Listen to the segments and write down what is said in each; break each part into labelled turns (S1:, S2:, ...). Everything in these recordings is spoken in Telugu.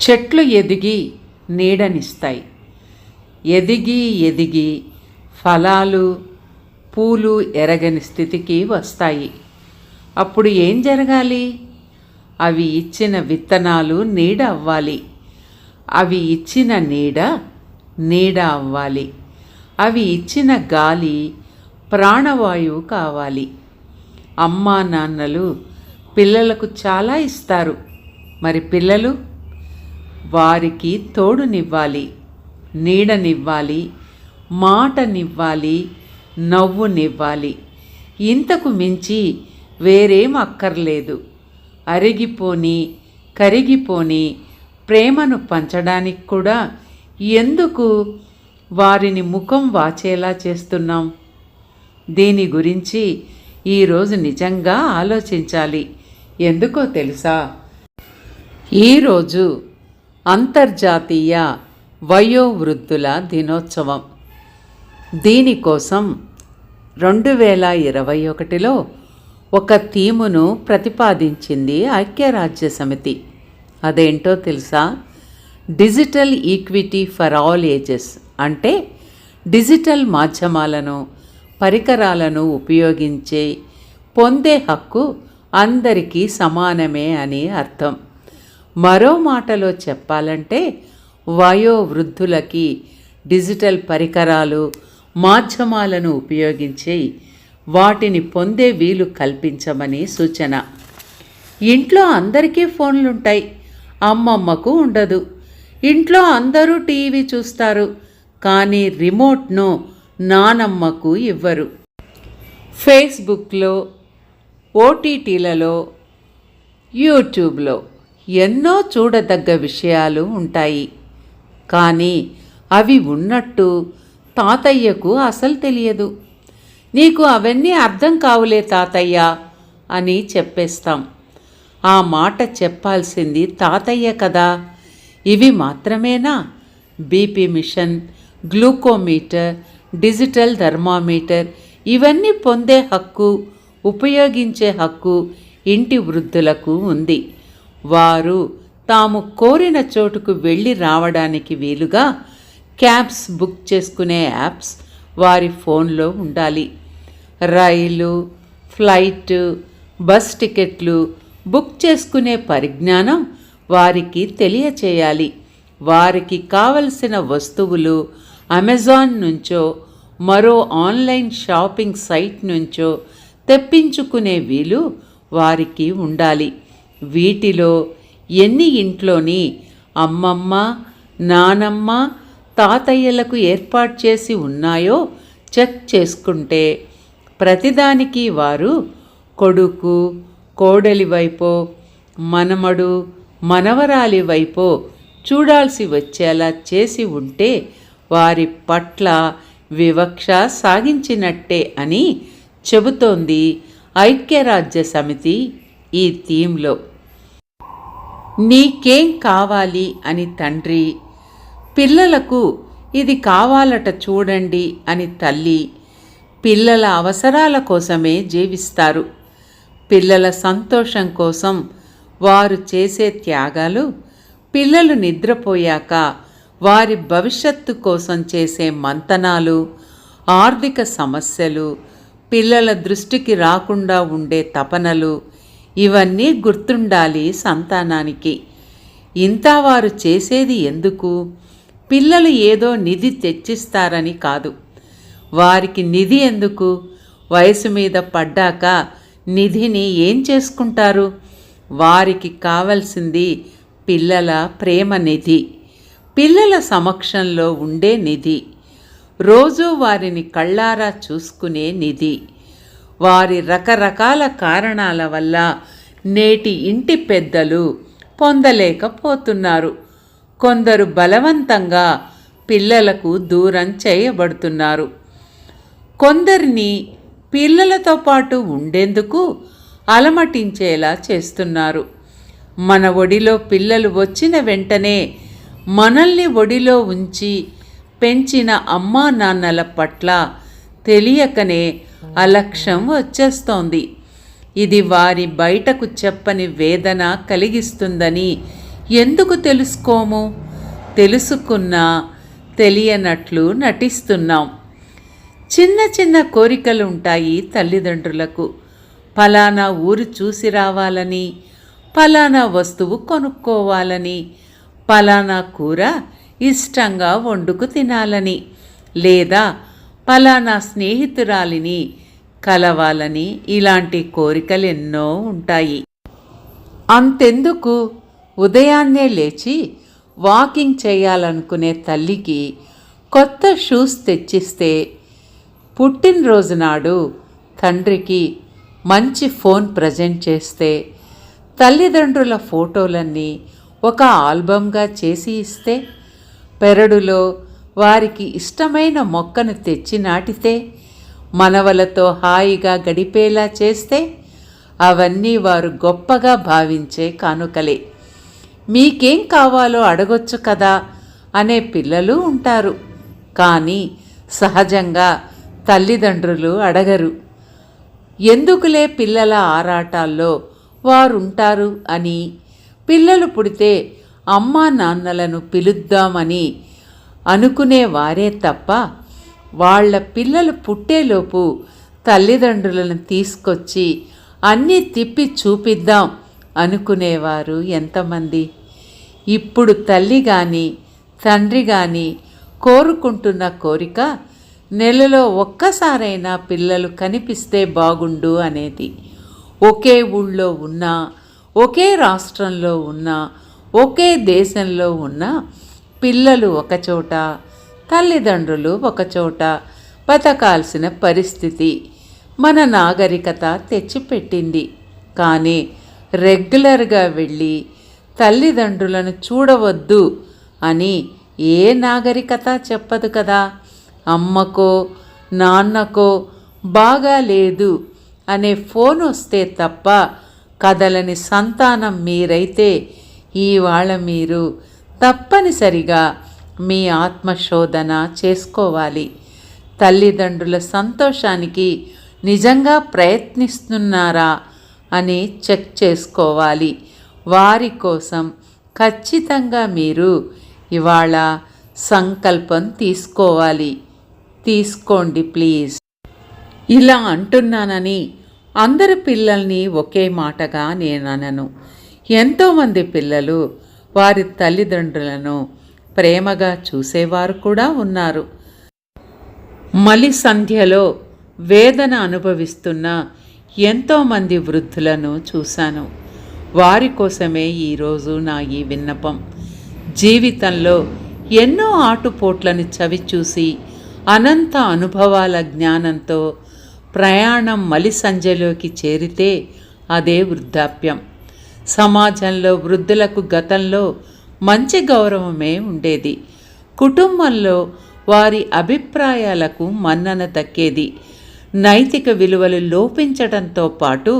S1: చెట్లు ఎదిగి నీడనిస్తాయి. ఎదిగి ఎదిగి ఫలాలు పూలు ఎరగని స్థితికి వస్తాయి. అప్పుడు ఏం జరగాలి? అవి ఇచ్చిన విత్తనాలు నీడ అవ్వాలి. అవి ఇచ్చిన నీడ నీడ అవ్వాలి. అవి ఇచ్చిన గాలి ప్రాణవాయువు కావాలి. అమ్మా నాన్నలు పిల్లలకు చాలా ఇస్తారు. మరి పిల్లలు? వారికి తోడునివ్వాలి నీడనివ్వాలి మాటనివ్వాలి నవ్వునివ్వాలి. ఇంతకు మించి వేరేం అక్కర్లేదు. అరిగిపోని కరిగిపోని ప్రేమను పంచడానికి కూడా ఎందుకు వారిని ముఖం వాచేలా చేస్తున్నాం? దీని గురించి ఈరోజు నిజంగా ఆలోచించాలి. ఎందుకో తెలుసా? ఈరోజు అంతర్జాతీయ వయోవృద్ధుల దినోత్సవం. దీనికోసం రెండు వేల ఇరవై ఒకటిలో ఒక థీమును ప్రతిపాదించింది ఐక్యరాజ్య సమితి అదేంటో తెలుసా? Digital equity for all ages అంటే డిజిటల్ మాధ్యమాలను పరికరాలను ఉపయోగించే పొందే హక్కు అందరికీ సమానమే అని అర్థం. మరో మాటలో చెప్పాలంటే వయోవృద్ధులకి డిజిటల్ పరికరాలు మాధ్యమాలను ఉపయోగించి వాటిని పొందే వీలు కల్పించమని సూచన. ఇంట్లో అందరికీ ఫోన్లుంటాయి. అమ్మమ్మకు ఉండదు. ఇంట్లో అందరూ టీవీ చూస్తారు. కానీ రిమోట్ను నానమ్మకు ఇవ్వరు. ఫేస్బుక్లో ఓటీటీలలో యూట్యూబ్లో ఎన్నో చూడదగ్గ విషయాలు ఉంటాయి. కానీ అవి ఉన్నట్టు తాతయ్యకు అసలు తెలియదు. నీకు అవన్నీ అర్థం కావులే తాతయ్య అని చెప్పేస్తాం. ఆ మాట చెప్పాల్సింది తాతయ్య కదా. ఇవి మాత్రమేనా? BP machine glucometer digital thermometer ఇవన్నీ పొందే హక్కు ఉపయోగించే హక్కు ఇంటి వృద్ధులకు ఉంది. వారు తాము కోరిన చోటుకు వెళ్ళి రావడానికి వీలుగా క్యాబ్స్ బుక్ చేసుకునే యాప్స్ వారి ఫోన్లో ఉండాలి. రైలు ఫ్లైట్ బస్ టికెట్లు బుక్ చేసుకునే పరిజ్ఞానం వారికి తెలియచేయాలి. వారికి కావలసిన వస్తువులు అమెజాన్ నుంచో మరో ఆన్లైన్ షాపింగ్ సైట్ నుంచో తెప్పించుకునే వీలు వారికి ఉండాలి. వీటిలో ఎన్ని ఇంట్లోని అమ్మమ్మ నానమ్మ తాతయ్యలకు ఏర్పాటు చేసి ఉన్నాయో చెక్ చేసుకుంటే ప్రతిదానికి వారు కొడుకు కోడలి వైపో మనమడు మనవరాలి వైపో చూడాల్సి వచ్చేలా చేసి ఉంటే వారి పట్ల వివక్ష సాగించినట్టే అని చెబుతోంది ఐక్యరాజ్య సమితి ఈ థీమ్లో. నీకేం కావాలి? అని తండ్రి. పిల్లలకు ఇది కావాలట చూడండి అని తల్లి. పిల్లల అవసరాల కోసమే జీవిస్తారు. పిల్లల సంతోషం కోసం వారు చేసే త్యాగాలు పిల్లలు నిద్రపోయాక వారి భవిష్యత్తు కోసం చేసే మంతనాలు ఆర్థిక సమస్యలు పిల్లల దృష్టికి రాకుండా ఉండే తపనలు ఇవన్నీ గుర్తుండాలి సంతానానికి. ఇంత వారు చేసేది ఎందుకు? పిల్లలు ఏదో నిధి తెచ్చిస్తారని కాదు. వారికి నిధి ఎందుకు? వయసు మీద పడ్డాక నిధిని ఏం చేసుకుంటారు? వారికి కావలసింది పిల్లల ప్రేమ నిధి. పిల్లల సమక్షంలో ఉండే నిధి. రోజు వారిని కళ్ళారా చూసుకునే నిధి. వారి రకరకాల కారణాల వల్ల నేటి ఇంటి పెద్దలు పొందలేకపోతున్నారు. కొందరు బలవంతంగా పిల్లలకు దూరం చేయబడుతున్నారు. కొందరిని పిల్లలతో పాటు ఉండేందుకు అలమటించేలా చేస్తున్నారు. మన ఒడిలో పిల్లలు వచ్చిన వెంటనే మనల్ని ఒడిలో ఉంచి పెంచిన అమ్మా నాన్నల పట్ల తెలియకనే అలక్ష్యం వచ్చేస్తోంది. ఇది వారి బయటకు చెప్పని వేదన కలిగిస్తుందని ఎందుకు తెలుసుకోము? తెలుసుకున్నా తెలియనట్లు నటిస్తున్నాం. చిన్న చిన్న కోరికలు ఉంటాయి తల్లిదండ్రులకు. ఫలానా ఊరు చూసి రావాలని ఫలానా వస్తువు కొనుక్కోవాలని ఫలానా కూర ఇష్టంగా వండుకు తినాలని లేదా పలానా స్నేహితురాలిని కలవాలని ఇలాంటి కోరికలు ఎన్నో ఉంటాయి. అంతెందుకు? ఉదయాన్నే లేచి వాకింగ్ చేయాలనుకునే తల్లికి కొత్త షూస్ తెచ్చిస్తే పుట్టినరోజు నాడు తండ్రికి మంచి ఫోన్ ప్రజెంట్ చేస్తే తల్లిదండ్రుల ఫోటోలన్నీ ఒక ఆల్బంగా చేసి ఇస్తే పెరడులో వారికి ఇష్టమైన మొక్కను తెచ్చి నాటితే మనవలతో హాయిగా గడిపేలా చేస్తే అవన్నీ వారు గొప్పగా భావించే కానుకలే. మీకేం కావాలో అడగొచ్చు కదా అనే పిల్లలు ఉంటారు. కానీ సహజంగా తల్లిదండ్రులు అడగరు. ఎందుకులే పిల్లల ఆరాటాల్లో వారుంటారు అని పిల్లలు పుడితే అమ్మా నాన్నలను పిలుద్దామని అనుకునే వారే తప్ప వాళ్ళ పిల్లలు పుట్టేలోపు తల్లిదండ్రులను తీసుకొచ్చి అన్నీ తిప్పి చూపిద్దాం అనుకునేవారు ఎంతమంది. ఇప్పుడు తల్లి కానీ తండ్రి కానీ కోరుకుంటున్న కోరిక నెలలో ఒక్కసారైనా పిల్లలు కనిపిస్తే బాగుండు అనేది. ఒకే ఊళ్ళో ఉన్నా ఒకే రాష్ట్రంలో ఉన్నా ఒకే దేశంలో ఉన్న పిల్లలు ఒకచోట తల్లిదండ్రులు ఒకచోట బతకాల్సిన పరిస్థితి మన నాగరికత తెచ్చిపెట్టింది. కానీ రెగ్యులర్గా వెళ్ళి తల్లిదండ్రులను చూడవద్దు అని ఏ నాగరికత చెప్పదు కదా. అమ్మకో నాన్నకో బాగా లేదు అనే ఫోన్ వస్తే తప్ప కదలని సంతానం మీరైతే ఇవాళ మీరు తప్పనిసరిగా మీ ఆత్మశోధన చేసుకోవాలి. తల్లిదండ్రుల సంతోషానికి నిజంగా ప్రయత్నిస్తున్నారా అని చెక్ చేసుకోవాలి. వారి కోసం ఖచ్చితంగా మీరు ఇవాళ సంకల్పం తీసుకోవాలి. తీసుకోండి ప్లీజ్. ఇలా అంటున్నానని అందరి పిల్లల్ని ఒకే మాటగా నేను అనను. ఎంతోమంది పిల్లలు వారి తల్లిదండ్రులను ప్రేమగా చూసేవారు కూడా ఉన్నారు. మలి సంధ్యలో వేదన అనుభవిస్తున్న ఎంతోమంది వృద్ధులను చూశాను. వారి కోసమే ఈరోజు నా ఈ విన్నపం. జీవితంలో ఎన్నో ఆటుపోట్లను చవిచూసి అనంత అనుభవాల జ్ఞానంతో ప్రయాణం మలి సంధ్యలోకి చేరితే అదే వృద్ధాప్యం. సమాజంలో వృద్ధులకు గతంలో మంచి గౌరవమే ఉండేది. కుటుంబంలో వారి అభిప్రాయాలకు మన్నన దక్కేది. నైతిక విలువలు లోపించడంతో పాటు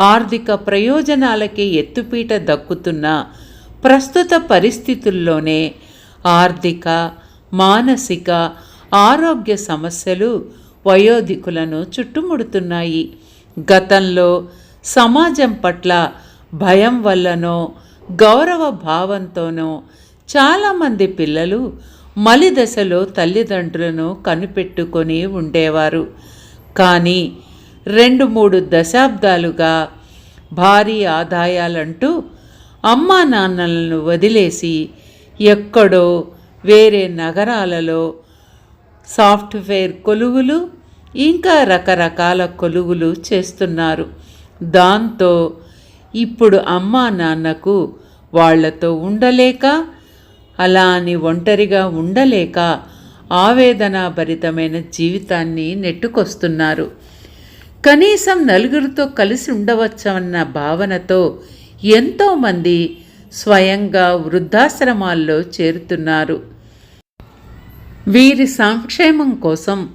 S1: ఆర్థిక ప్రయోజనాలకే ఎత్తుపీట దక్కుతున్న ప్రస్తుత పరిస్థితుల్లోనే ఆర్థిక మానసిక ఆరోగ్య సమస్యలు వయోధికులను చుట్టుముడుతున్నాయి. గతంలో సమాజం పట్ల భయం వల్లనో గౌరవ భావంతోనో చాలామంది పిల్లలు మలి దశలో తల్లిదండ్రులను కనిపెట్టుకొని ఉండేవారు. కానీ రెండు మూడు దశాబ్దాలుగా భారీ ఆదాయాలంటూ అమ్మా నాన్నలను వదిలేసి ఎక్కడో వేరే నగరాలలో సాఫ్ట్వేర్ కొలువులు ఇంకా రకరకాల కొలువులు చేస్తున్నారు. దాంతో ఇప్పుడు అమ్మా నాన్నకు వాళ్ళతో ఉండలేక అలా అని ఒంటరిగా ఉండలేక ఆవేదనాభరితమైన జీవితాన్ని నెట్టుకొస్తున్నారు. కనీసం నలుగురితో కలిసి ఉండవచ్చన్న భావనతో ఎంతోమంది స్వయంగా వృద్ధాశ్రమాల్లో చేరుతున్నారు. వీరి సంక్షేమం కోసం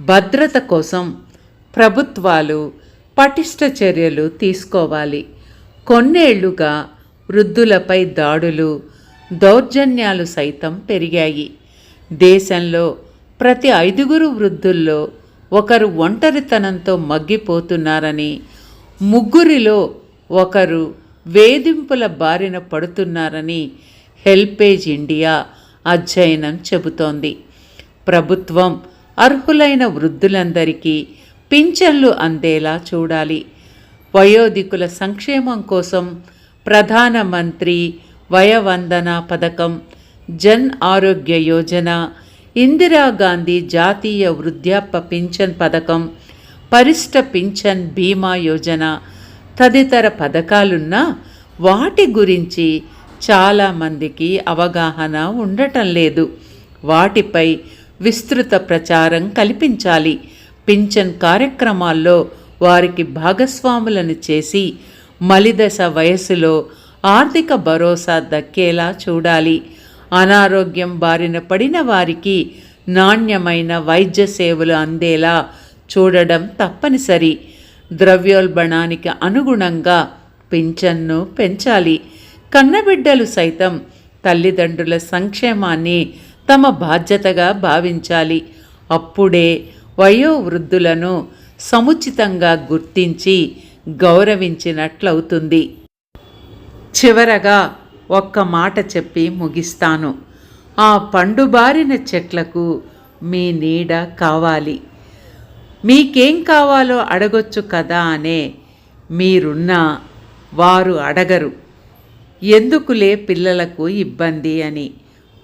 S1: భద్రత కోసం ప్రభుత్వాలు పటిష్ట చర్యలు తీసుకోవాలి. కొన్నేళ్ళుగా వృద్ధులపై దాడులు దౌర్జన్యాలు సైతం పెరిగాయి. దేశంలో ప్రతి ఐదుగురు వృద్ధుల్లో ఒకరు ఒంటరితనంతో మగ్గిపోతున్నారని ముగ్గురిలో ఒకరు వేధింపుల బారిన పడుతున్నారని హెల్పేజ్ ఇండియా అధ్యయనం చెబుతోంది. ప్రభుత్వం అర్హులైన వృద్ధులందరికీ పింఛన్లు అందేలా చూడాలి. వయోధికుల సంక్షేమం కోసం ప్రధానమంత్రి వయవందన పథకం జన్ ఆరోగ్య యోజన ఇందిరాగాంధీ జాతీయ వృద్ధాప్య పింఛన్ పథకం పరిష్ట పింఛన్ బీమా యోజన తదితర పథకాలున్నా వాటి గురించి చాలామందికి అవగాహన ఉండటం లేదు. వాటిపై విస్తృత ప్రచారం కల్పించాలి. పింఛన్ కార్యక్రమాల్లో వారికి భాగస్వాములను చేసి మలిదశ వయసులో ఆర్థిక భరోసా దక్కేలా చూడాలి. అనారోగ్యం బారిన పడిన వారికి నాణ్యమైన వైద్య సేవలు అందేలా చూడడం తప్పనిసరి. ద్రవ్యోల్బణానికి అనుగుణంగా పింఛన్ను పెంచాలి. కన్నబిడ్డలు సైతం తల్లిదండ్రుల సంక్షేమాన్ని తమ బాధ్యతగా భావించాలి. అప్పుడే వయోవృద్ధులను సముచితంగా గుర్తించి గౌరవించినట్లవుతుంది. చివరగా ఒక్క మాట చెప్పి ముగిస్తాను. ఆ పండుబారిన చెట్లకు మీ నీడ కావాలి. మీకేం కావాలో అడగొచ్చు కదా అనే మీరున్నా వారు అడగరు. ఎందుకులే పిల్లలకు ఇబ్బంది అని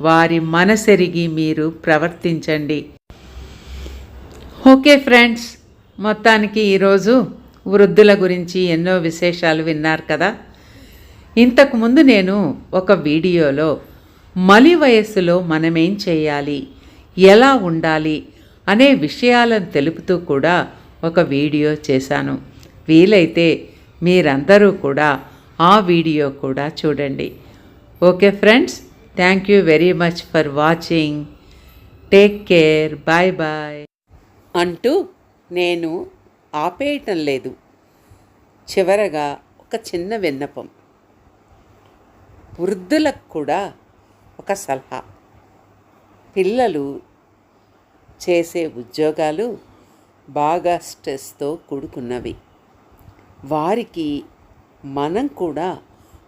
S1: వారి మనసెరిగి మీరు ప్రవర్తించండి. ఓకే ఫ్రెండ్స్ మొత్తానికి ఈరోజు వృద్ధుల గురించి ఎన్నో విశేషాలు విన్నారు కదా. ఇంతకుముందు నేను ఒక వీడియోలో మలి వయస్సులో మనమేం చేయాలి ఎలా ఉండాలి అనే విషయాలను తెలుపుతూ కూడా ఒక వీడియో చేశాను. వీలైతే మీరందరూ కూడా ఆ వీడియో కూడా చూడండి. Okay friends thank you very much for watching. Take care bye bye. అంటూ నేను ఆపేయటం లేదు. చివరగా ఒక చిన్న విన్నపం. వృద్ధులకు కూడా ఒక సలహా. పిల్లలు చేసే ఉద్యోగాలు బాగా స్ట్రెస్తో కూడుకున్నవి. వారికి మనం కూడా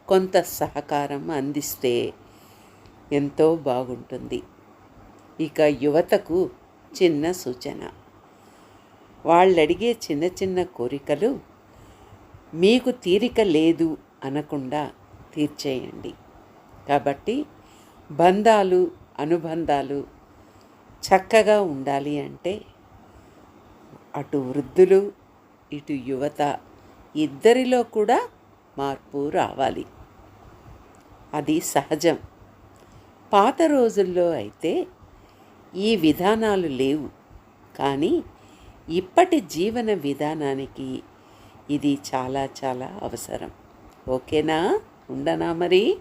S1: కొంత సహకారం అందిస్తే ఎంతో బాగుంటుంది. ఇక యువతకు చిన్న సూచన. వాళ్ళు అడిగే చిన్న చిన్న కోరికలు మీకు తీరిక లేదు అనకుండా తీర్చేయండి. కాబట్టి బంధాలు అనుబంధాలు చక్కగా ఉండాలి అంటే అటు వృద్ధులు ఇటు యువత ఇద్దరిలో కూడా మార్పు రావాలి. అది సహజం. పాత రోజుల్లో అయితే ఈ విధానాలు లేవు. కానీ ఇప్పటి జీవన విధానానికి ఇది చాలా చాలా అవసరం. ఓకేనా? ఉండనా మరి?